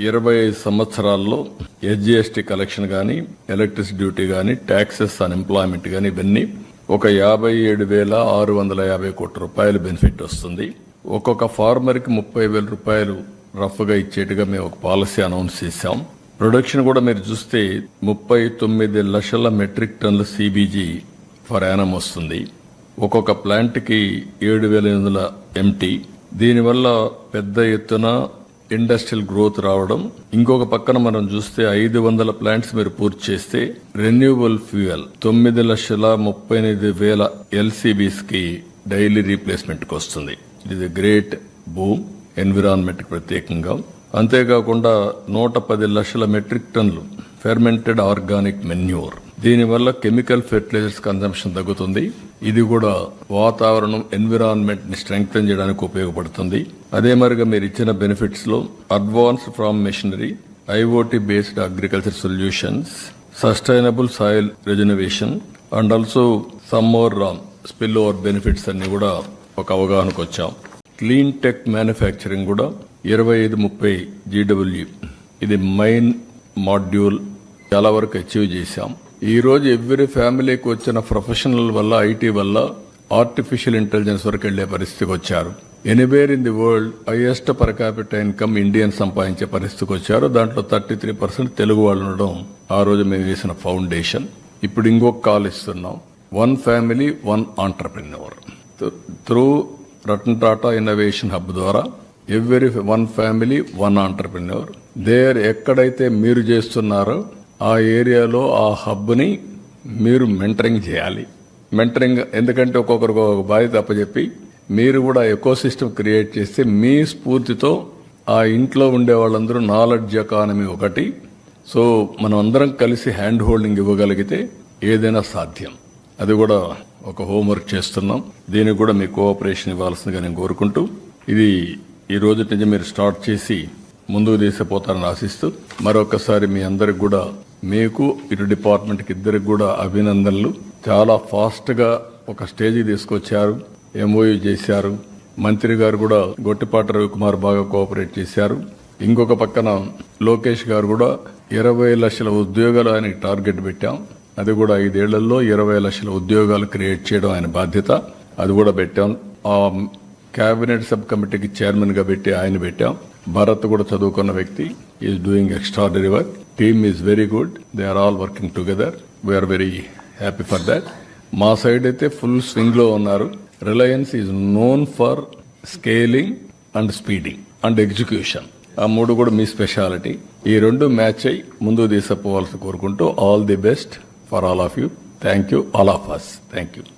ఇరవై ఐదు సంవత్సరాల్లో ఎస్జిఎస్టీ కలెక్షన్ కానీ ఎలక్ట్రిసిటీ డ్యూటీ కానీ ట్యాక్సెస్ అన్ఎంప్లాయ్మెంట్ కానీ ఇవన్నీ ఒక యాభై ఏడు వేల ఆరు వందల యాభై కోట్ల రూపాయలు బెనిఫిట్ వస్తుంది. ఒక్కొక్క ఫార్మర్కి ముప్పై వేల రూపాయలు రఫ్గా ఇచ్చేట్టుగా మేము ఒక పాలసీ అనౌన్స్ చేశాం. ప్రొడక్షన్ కూడా మీరు చూస్తే ముప్పై తొమ్మిది లక్షల మెట్రిక్ టన్ల సిబీజీ ఫర్ యానం వస్తుంది. ఒక్కొక్క ప్లాంట్కి ఏడు వేల ఎనిమిది వందల ఎంటీ. దీనివల్ల పెద్ద ఎత్తున ఇండస్ట్రియల్ గ్రోత్ రావడం. ఇంకొక పక్కన మనం చూస్తే ఐదు వందల ప్లాంట్స్ మీరు పూర్తి చేస్తే రెన్యూవబుల్ ఫ్యూయల్ తొమ్మిది లక్షల ముప్పై ఎనిమిది వేల ఎల్సీబీస్కి డైలీ రీప్లేస్మెంట్కి వస్తుంది. ఇది గ్రేట్ బూమ్ ఎన్విరాన్మెంట్ ప్రత్యేకంగా. అంతేకాకుండా నూట పది లక్షల మెట్రిక్ టన్నులు ఫెర్మెంటెడ్ ఆర్గానిక్ మెన్యూర్ దీనివల్ల కెమికల్ ఫెర్టిలైజర్స్ కన్సంప్షన్ తగ్గుతుంది. ఇది కూడా వాతావరణం ఎన్విరాన్మెంట్ని స్ట్రెంగ్తన్ చేయడానికి ఉపయోగపడుతుంది. అదే మరిగా మీరు ఇచ్చిన బెనిఫిట్స్లో advance from machinery IOT based agriculture solutions sustainable soil rejuvenation and also some more spill over benefits అన్ని కూడా ఒక అవగాహనకు వచ్చాం. క్లీన్ టెక్ మ్యానుఫ్యాక్చరింగ్ కూడా ఇరవై ఐదు ముప్పై జీడబ్ల్యూ ఇది మైన్ మాడ్యూల్ చాలా వరకు అచీవ్ చేశాం. ఈరోజు ఎవ్రీ ఫ్యామిలీకి వచ్చిన ప్రొఫెషనల్ వల్ల ఐటీ వల్ల ఆర్టిఫిషియల్ ఇంటెలిజెన్స్ వరకు వెళ్ళే పరిస్థితికి వచ్చారు. Anywhere in the world highest per capita income Indian సంపాదించే పరిస్థితికి వచ్చారు. దాంట్లో థర్టీ త్రీ పర్సెంట్ తెలుగు వాళ్ళు ఉండడం ఆ రోజు మేము వేసిన ఫౌండేషన్. ఇప్పుడు ఇంకొక కాల్ ఇస్తున్నాం. One family one entrepreneur through Ratan Tata innovation hub ద్వారా every one family one entrepreneur there ఎక్కడైతే మీరు చేస్తున్నారో ఆ ఏరియాలో ఆ హబ్ని మీరు మెంటరింగ్ చేయాలి. మెంటరింగ్ ఎందుకంటే ఒక్కొక్కరికి ఒక బాధ్యత అప్పచెప్పి మీరు కూడా ఎకో సిస్టమ్ క్రియేట్ చేస్తే మీ స్ఫూర్తితో ఆ ఇంట్లో ఉండే వాళ్ళందరూ నాలెడ్జ్ ఎకానమీ ఒకటి. సో మనం అందరం కలిసి హ్యాండ్ హోల్డింగ్ ఇవ్వగలిగితే ఏదైనా సాధ్యం. అది కూడా ఒక హోంవర్క్ చేస్తున్నాం. దీనికి కూడా మీ కోఆపరేషన్ ఇవ్వాల్సిందిగా నేను కోరుకుంటూ ఇది ఈ రోజు నుంచి మీరు స్టార్ట్ చేసి ముందుకు తీసుకుపోతారని ఆశిస్తూ మరొకసారి మీ అందరికి కూడా మీకు ఇటు డిపార్ట్మెంట్కి ఇద్దరికి కూడా అభినందనలు. చాలా ఫాస్ట్గా ఒక స్టేజ్ తీసుకొచ్చారు ఎంఓయూ చేశారు. మంత్రి గారు కూడా గొట్టిపాటి రవికుమార్ బాగా కోఆపరేట్ చేశారు. ఇంకొక పక్కన లోకేష్ గారు కూడా ఇరవై లక్షల ఉద్యోగాలు ఆయనకి టార్గెట్ పెట్టాం. అది కూడా ఐదేళ్ళలో ఇరవై లక్షల ఉద్యోగాలు క్రియేట్ చేయడం ఆయన బాధ్యత. అది కూడా పెట్టాం. ఆ కేబినెట్ సబ్ కమిటీకి చైర్మన్గా పెట్టి ఆయన పెట్టాం. భరత్ కూడా చదువుకున్న వ్యక్తి is doing extraordinary work team is very good they are all working together we're very happy for that మా సైడ్ అయితే ఫుల్ స్వింగ్లో ఉన్నారు Reliance is known for scaling and speeding and execution ఆ మూడు కూడా మీ స్పెషాలిటీ ఈ రెండు మ్యాచ్ అయి ముందు తీసుకుపోవాల్సి కోరుకుంటూ all the best for all of you thank you all of us thank you